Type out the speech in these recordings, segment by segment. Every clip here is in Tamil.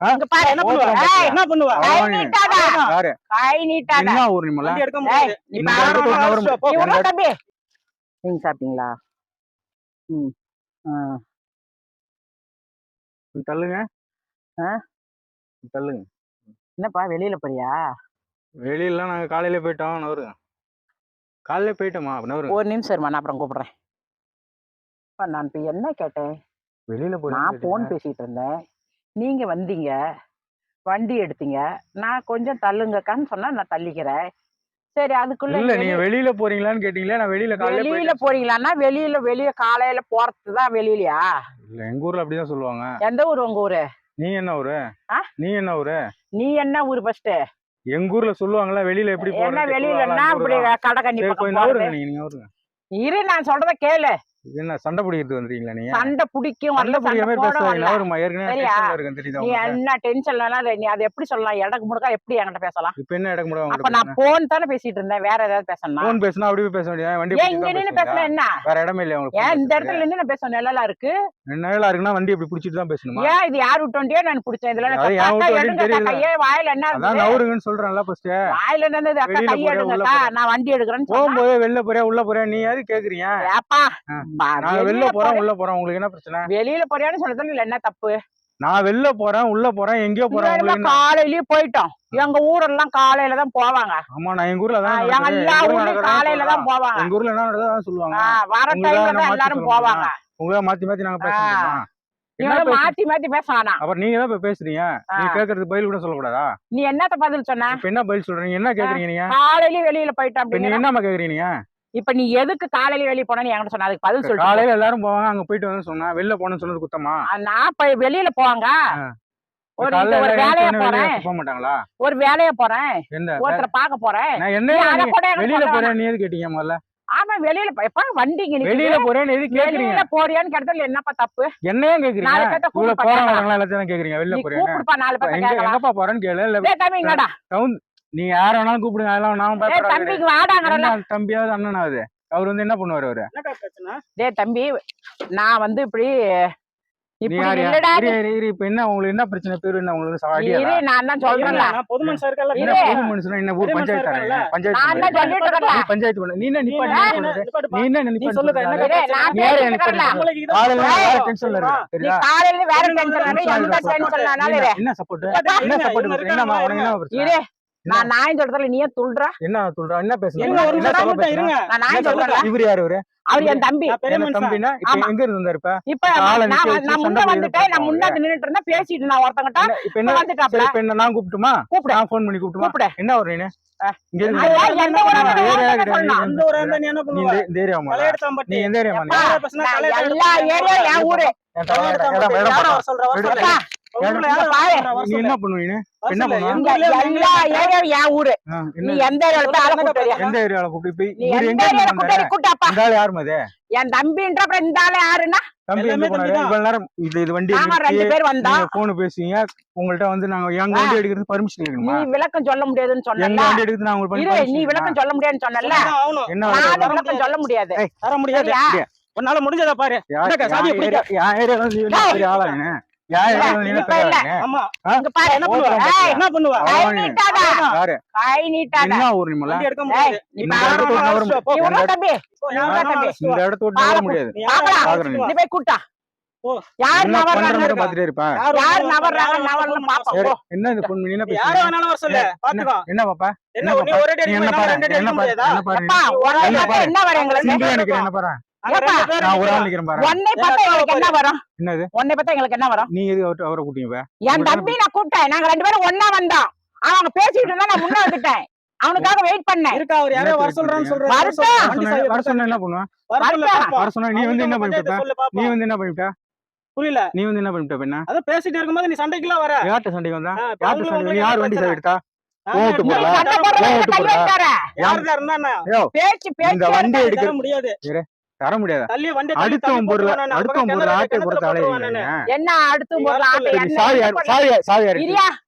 என்ன பண்ணுவ? கை ஊர் நிம்மல வண்டி எடுக்க முடியாது. தம்பி. நீங்க சாப்பிட்டீங்களா? ம். தள்ளுங்க? தள்ளுங்க. என்னப்பா வெளியில போறியா? வெளியில நாங்க காலையில போயிட்டோம் நவருங்க காலையில போயிட்டோமா நவருங்க ஒரு நிமிஷம் இருமா நான் அப்புறம் கூப்பிடுறேன். நான் இப்ப என்ன கேட்டேன்? வெளியில நான் போன் பேசிட்டு இருந்தேன். நீங்க வந்தீங்க வண்டி எடுத்தீங்க நான் கொஞ்சம் தள்ளுங்கக்கான்னு சொன்னா நான் தள்ளிக்கிறேன். சரி அதுக்குள்ள இல்ல நீங்க வெளியில போறீங்களான்னு கேட்டீங்களா? நான் வெளியில காலையில வெளியில போறீங்களான்னா வெளியில வெளிய காலையில போறது தான் வெளியிலயா? இல்ல எங்க ஊர்ல அப்படிதான் சொல்லுவாங்க. எந்த ஊர் உங்க ஊரு? நீ என்ன ஊரு? நீ என்ன ஊரு? நீ என்ன ஊர் ஃபர்ஸ்ட் எங்க ஊர்ல சொல்லுவாங்கல்ல வெளியில எப்படி போறது வெளியிலன்னா இப்படி கடை கண்ணி இரு நான் சொல்றத கேளு. இது என்ன சண்டை பிடிக்கிறதுக்கு வந்துறீங்களா நீங்க? சண்டை பிடிக்கும் சண்டை வரல பிடிக்கிற மாதிரி வரல நவருமா ஏற்கனவே இருக்கேன் தெரியுதா நீ? என்ன டென்ஷன்ல நீ அதை எப்படி சொல்லலாம்? எடக்கு முடுக்கா எப்படி என்கிட்ட பேசலாம்? இப்ப என்ன இடக்கு முடியும் அப்ப நான் போன் தானே பேசிட்டு இருந்தேன். வேற ஏதாவது பேசணுமா? போன் பேசினா அப்படியே பேச வேண்டியது வண்டி ஏன் இங்க நின்னு பேசல என்ன? வேற இடமே இல்லையா உங்களுக்கு ஏன் இந்த? இடத்துல நின்னு நான் பேச நிழலா இருக்கு. வேலை இருக்குன்னா வண்டி இப்படி பிடிச்சிட்டு தான் பேசணுமா? ஏன் இது யார் விட்டோண்டியோ நான் பிடிச்சேன். இதுல அக்கா எடுங்க. கையே வாயில என்ன? நவருங்கன்னு சொல்றேன்ல ஃபர்ஸ்ட் வாயில என்னது அக்கா கையை எடுங்கக்கா? நான் வண்டி எடுக்கிறேன்னு போகும்போது வெளில போறியா உள்ள போறியா? நீ யாரு கேக்குறீங்க. ஏப்பா வெளில போறேன் உள்ள போறேன். உங்களுக்கு என்ன பிரச்சனை? வெளியில போறியான்னு சொல்றதுல என்ன தப்பு? நான் வெளில போறேன் உள்ள போறேன் எங்கேயோ போறேன். காலையிலயே போயிட்டோம். எங்க ஊரெல்லாம் காலையில தான் போவாங்க. ஆமா நான் எங்க ஊர்ல தான் எங்க எல்லா ஊர்லயும் காலையில தான் போவாங்க. எங்க ஊர்ல என்ன நடக்குதோ சொல்லுவாங்க. வர டைம்ல தான் எல்லாரும் சொல்ல போவாங்க. உங்களை மாத்தி மாத்தி நாங்க ஆ. பேசணுமா நீ என்ன வந்து பேச மாத்தி மாத்தி பேச வேணாம். அப்புறம் நீங்க தான் பேசுறீங்க. நீ கேக்குறதுக்கு பதில் கூட சொல்லக்கூடாதா? நீ என்னத்த பதில் சொன்ன? இப்ப என்ன பதில் சொல்றீங்க என்ன கேக்குறீங்க நீங்க? காலையிலயே வெளியில போயிட்டேன் இப்ப நீங்க என்னமா கேக்குறீங்க நீங்க? இப்ப நீ எதுக்கு காலையில வெளிய நீ என்கிட்ட சொன்ன? அதுக்கு பதில் சொல்லு காலையில எல்லாரும் போவாங்க அங்க போயிட்டு வந்து சொன்னா வெளில போகணும்னு சொன்னது குத்தமா? நான் இப்ப வெளியில போவாங்க. ஒரு ஒரு வேலையா போறேன். வெளிய போக மாட்டாங்களா? ஒரு வேலையா போறேன். ஒருத்தரை பார்க்க போறேன். என்ன கூட வெளியில போறேன் நீ எது கேட்டீங்க முதல்ல? ஆமா வெளியில எப்ப வண்டிங்க. வெளியில போறேன்னு எது கேக்குறீங்க? வெளியில போறியான்னு கேட்டதுல என்னப்பா தப்பு? என்னையும் கேக்குறீங்க? நாலு போறவங்க. வரவங்க எல்லாத்தையும் கேக்குறீங்க வெளில நீ போறேன்னு கூப்பிடுப்பா நாலு கேட்கலாம். எங்கப்பா போறேன்னு கேளு இல்ல தம்பி இங்கடா. நீங்க யார வேணாலும் கூப்பிடுங்க அதெல்லாம் பயப்படாத தம்பிக்கு வாடாங்கறல தம்பியாவது அண்ணனாவது அவர் வந்து என்ன பண்ணுவாரு அவரு? டேய் தம்பி நான் வந்து இப்படி நீ இப்படி யாரு? இல்லடா இரு, இரு, இரு, இப்ப என்ன உங்களுக்கு என்ன பிரச்சனை? பேரு என்ன? உங்களுக்கு நான் தான் சொல்றேன்ல. நான் பொது மனுஷன் இருக்கல இரு. பொது மனுஷனா? என்ன ஊர் பெரிய பஞ்சாயத்து? பஞ்சாயத்து நீ பஞ்சாயத்து பண்ணு. நீ என்ன நீ நிப்பாட்டு. நீ என்ன நான் நீ சொல்றேன். வேற டென்ஷன்ல இருக்கு நீ சரியா காலையில வேற டென்ஷன் என்ன- சப்போர்ட் என்ன சப்போர்ட் என்னமா. உனக்கு? என்ன பிரச்சனை? நான் நாயின் சொல்றதுல நீ ஏன் துள்ளுற என்ன சொல்ற? என்ன பேசுற? இருங்க, ஒரு என்ன நிமிஷம் சொல்ல மட்டும் பேசுற? இருங்க. நான் நாயின் என்ன சொல்ற? சொல்றேன் இவரு யாரு இவரு? அவர் என் தம்பி. தம்பினா. எங்க இருந்தாரு இப்ப இப்ப ஆளை நான் முன்ன வந்துட்டேன். நான் முன்னாடி நின்னுட்டு இருந்தேன் பேசிட்டு நான் ஒருத்தங்கிட்ட இப்ப என்ன? வந்துட்டாப்ல. இப்ப என்ன நான் கூப்பிட்டுமா? கூப்பிடு. நான் ஃபோன் பண்ணி கூப்பிட்டுமா? கூப்பிடு. என்ன ஒரு நீ இருந்து இருந்தா எல்லா ஏரியா என் ஊரு. என் யாரோ யாரோ. என்ன பண்ணுவீங்க என்ன? எங்க என் ஊரு நீ எந்த ஏரியால ஆளை? எந்த ஏரியால கூப்பிட்டு போய் நீ எந்த எங்க ஏரியால வரி கூட்டாப்பா இந்த ஆள் யாருமா அது என் தம்பின்ற அப்புறம் இந்த ஆளு யாருன்னா தம்பி எங்க. இவ்வளவு நேரம் இது இது வண்டி ரெண்டு பேர் நீங்க போன் பேசுவீங்க உங்கள்ட்ட வந்து நாங்க எங்க வண்டி எடுக்கிறது பர்மிஷன் நீ விளக்கம் சொல்ல முடியாதுன்னு எங்க சொன்னல வண்டி எடுக்கிறது நான் உங்களுக்கு நீ? விளக்கம் சொல்ல முடியாதுன்னு சொன்னல. என்ன விளக்கம் சொல்ல முடியாது தர முடியாது? உன்னால முடிஞ்சதா பாரு சாவியை பிடிக்க. வந்து ஆளா வந்து என்ன கூட்டா. யார் நவர்றாங்க பாத்துட்டே இருப்பா யாரு நவர்றாங்க நவர்ல பாப்போம். என்ன இந்த பொண்ணு நீ என்ன யார பேசுற வேணாலும் வர சொல்லு பாத்துக்கோ என்ன பாப்பா என்ன? ஒரு அடி என்ன பாரு என்ன பாரு என்ன வரும்? என்னது? உன்னை பார்த்தா எங்களுக்கு என்ன வரும்? நீ எது அவரை கூட்டிங்க பா என் தம்பி நான் கூப்பிட்டேன். நாங்க ரெண்டு பேரும் ஒண்ணா வந்தோம். அவங்க பேசிட்டு இருந்தா நான் முன்ன வந்துட்டேன். அவனுக்காக வெயிட் பண்ணேன். இருக்கா அவர் யாரோ வர சொல்றான்னு சொல்றாரு. வர சொன்னா- என்ன பண்ணுவா? வர சொன்னா நீ வந்து என்ன பண்ணிட்ட சொல்லு நீ பாப்போம். வந்து என்ன பண்ணிட்ட புரியல. நீ வந்து என்ன பண்ணிட்ட பெண்ணா அதான் பேசிட்டு இருக்கும்போது நீ சண்டைக்குலாம் வர. யார்கிட்ட சண்டைக்கு வந்தா? ஆ, இப்ப யார்கிட்ட அவங்களும் சண்டை நீ உங்களுக்கு யார் என்ன வண்டி? சாவி எடுத்தா? இந்த பேச்சு வண்டி எடுக்க முடியாது. தர முடியாதா? அடுத்தவன் பொருள். அடுத்தவன் பொருள் ஆட்டை பொறுத்த. என்ன ஆட்டை சாவி? சாவி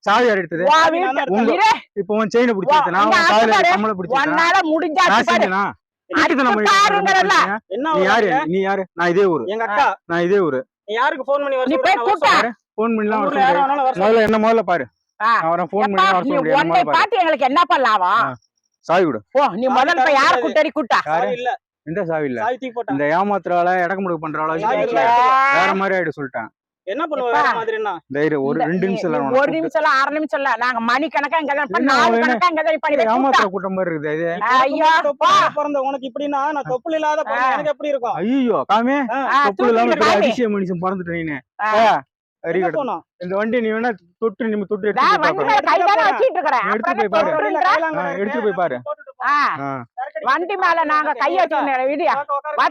சாவி யார் எடுத்தது? சாவி உங்க- இப்போ உன் செயினை பிடிச்சிருச்சு நான் உன் காதுல கம்மல பிடிச்சிருக்கேன் நீ யாரு? நீ யாரு? நான் இதே ஊரு. எங்க அக்கா? நான் இதே ஊரு. யாருக்கு போன் பண்ணி நீ? போய். சொல்றேன். பண்ணலாம் சொல்றேன். முதல்ல என்ன முதல்ல பாரு. ஃபோன் எப்பா, பண்ணி வர பார்த்து எங்களுக்கு என்னப்பா லாபம்? சாவி கொடு. ஓ நீ முதல்ல போய் யார கூட்டடி கூட்டா இல்ல. எந்த சாவி இல்ல. சாவி தூக்கி போட்டா? இந்த ஏமாத்துறால இடக்கு முடுக்கு இல்ல. வேற மாதிரி ஆயிடு சொல்லிட்டேன். என்ன பண்ணுவ? எப்பா? வேற மாதிரின்னா? தைரியம் ஒரு இந்த- ரெண்டு நீ- நிமிஷம் நீ இல்ல ஒரு நிமிஷம் இல்ல அரை நிமிஷம் இல்ல நாங்க மணி கணக்கா இங்க தான் நாலு? கணக்கா இங்க பண்ணி. ஏமாத்துற கூட்டம் மாதிரி இருக்குது. இது ஐயோ பிறந்த உனக்கு நான் தொப்புள் இல்லாத. எனக்கு எப்படி இருக்கும்? ஐயோ காமே தொப்புள் இல்லாம. அதிசய மனுஷன் பிறந்துட்ட போனோம்? இந்த வண்டி நீ வேணா தொட்டு நீ தொட்டு எடுத்து நான் போய் வண்டி பாரு. மேல கை தானே வச்சிட்டு இருக்கிறேன். எடுத்து போய் பாரு. வண்டி மேல நாங்க கை வச்சு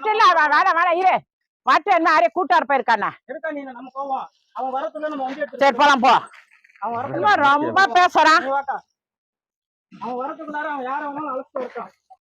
இல்ல அவன் வேணாம் வேணாம் இரு. மற்ற என்ன யாரையும் கூட்டாரு சரி போலாம் போ. ரொம்ப பேசுறான். அவன் வரதுக்குள்ளார அவன் யார வேணாலும் அழைச்சிட்டு வரட்டும்.